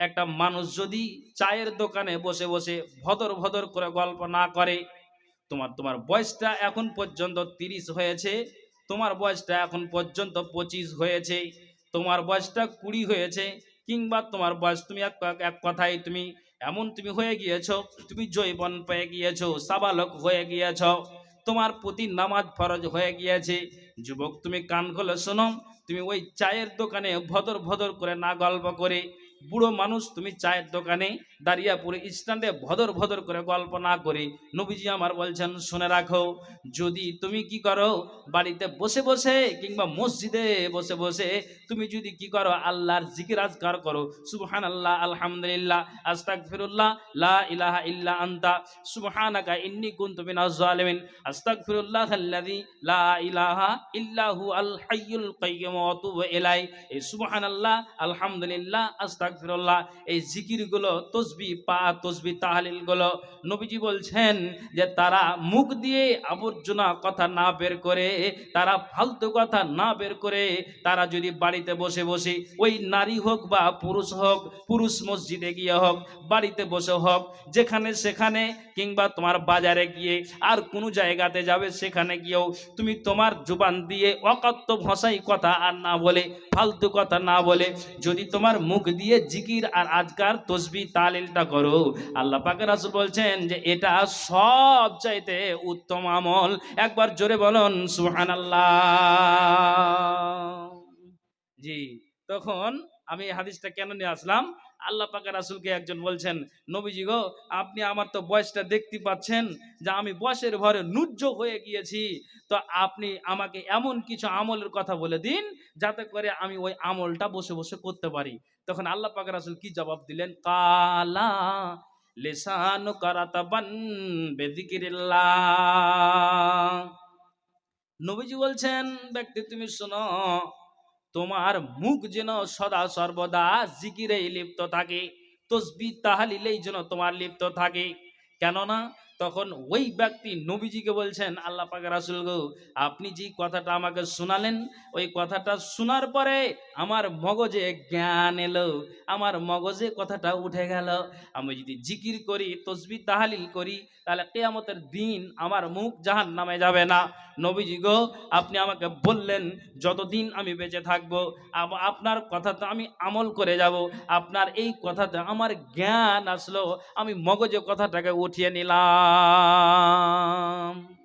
একটা মানুষ যদি চায়ের দোকানে বসে বসে ভদর ভদর করে গল্প না করে, তোমার তোমার বয়সটা এখন পর্যন্ত তিরিশ হয়েছে, তোমার বয়সটা এখন পর্যন্ত পঁচিশ হয়েছে, তোমার বয়সটা কুড়ি হয়েছে, কিংবা তোমার বয়স তুমি এক এক কথায় তুমি এমন তুমি হয়ে গিয়েছো, তুমি জৈবন পেয়ে গিয়েছো, সাবালক হয়ে গিয়েছ, তোমার প্রতি নামাজ ফরজ হয়ে গিয়েছে, যুবক তুমি কান খুলে শোনো, তুমি ওই চায়ের দোকানে ভদর ভদর করে না গল্প করে বুড়ো মানুষ তুমি চায়ের দোকানে দাঁড়িয়ে পুরো স্ট্যান্ডে ভদর ভদর করে গল্প না করে, নবীজি আমার বলছেন, শুনে রাখো, যদি তুমি কি করো, বাড়িতে বসে বসে কিংবা মসজিদে বসে বসে তুমি যদি কি করো, আল্লাহর জিকির করো সুবহান আল্লাহ আলহামদুলিল্লাহ আস্তাক ফিরুল্লাহ লা ইলাহা ইল্লা আন্তা, সুবহানাকা ইন্নী কুনতু মিনাজ জালিমিন আস্তাক ফিরুল্লাহ আল্লাযী লা ইলাহা ইল্লাহু আল হাইয়ুল কাইয়্যুম ওয়া আতুবু ইলাই এই সুবহানাল্লাহ, আলহামদুলিল্লাহ আস্তাগফিরুল্লাহ এই জিকিরগুলো, তসবি পা, তসবি তাহলিলগুলো, নবীজি বলছেন যে তারা মুখ দিয়ে আবর্জনা কথা না বের করে, তারা ফালতু কথা না বের করে, তারা যদি বাড়িতে বসে বসে, ওই নারী হোক বা পুরুষ হোক, পুরুষ মসজিদে গিয়ে হোক, বাড়িতে বসে হোক, যেখানে সেখানে কিংবা তোমার বাজারে গিয়ে, আর কোনো জায়গাতে যাবে সেখানে গিয়েও, তুমি তোমার জুবান দিয়ে অকথ্য ভাষাই কথা আর না বলে, ফালতু কথা না বলে, যদি তোমার মুখ দিয়ে জিকির আর আজকার তসবি তালিলটা করো। আল্লাহ পাকের রাসুল বলছেন যে এটা সব চাইতে উত্তম আমল। একবার জোরে বলুন সুহান জি, তখন আমি হাদিসটা কেন নিয়ে আসলাম? আল্লাহ পাকের রাসূলকে একজন বলছেন, নবীজি গো, আপনি আমার তো বয়সটা দেখতে পাচ্ছেন যে আমি বয়সের ভরে নুজ্জ হয়ে গিয়েছি। তো আপনি আমাকে এমন কিছু আমলের কথা বলে দিন যাতে করে আমি ওই আমলটা বসে বসে করতে পারি। তখন আল্লাহ পাকের রাসূল কি জবাব দিলেন? কালা লিসানু কারাতাবান বেযিকিরিল্লাহ। নবীজি বলছেন, ব্যক্তি তুমি শোনো তোমার মুখ যেন সদা সর্বদা জিকিরেই লিপ্ত থাকে, তসবি তাহালিলেই যেন তোমার লিপ্ত থাকে। কেননা তখন ওই ব্যক্তি নবীজিকে বলছেন, আল্লাহ পাক রাসুল গো, আপনি যে কথাটা আমাকে শোনালেন, ওই কথাটা শোনার পরে আমার মগজে জ্ঞান এলো, আমার মগজে কথাটা উঠে গেল। আমি যদি জিকির করি, তসবি তাহালিল করি, তাহলে কেয়ামতের দিন আমার মুখ জাহান নামে যাবে না। নবীজি গো, আপনি আমাকে বললেন, যতদিন আমি বেঁচে থাকব আপনার কথাতে আমি আমল করে যাব। আপনার এই কথাতে আমার জ্ঞান আসলো, আমি মগজে কথাটাকে উঠিয়ে নিলাম। Ram.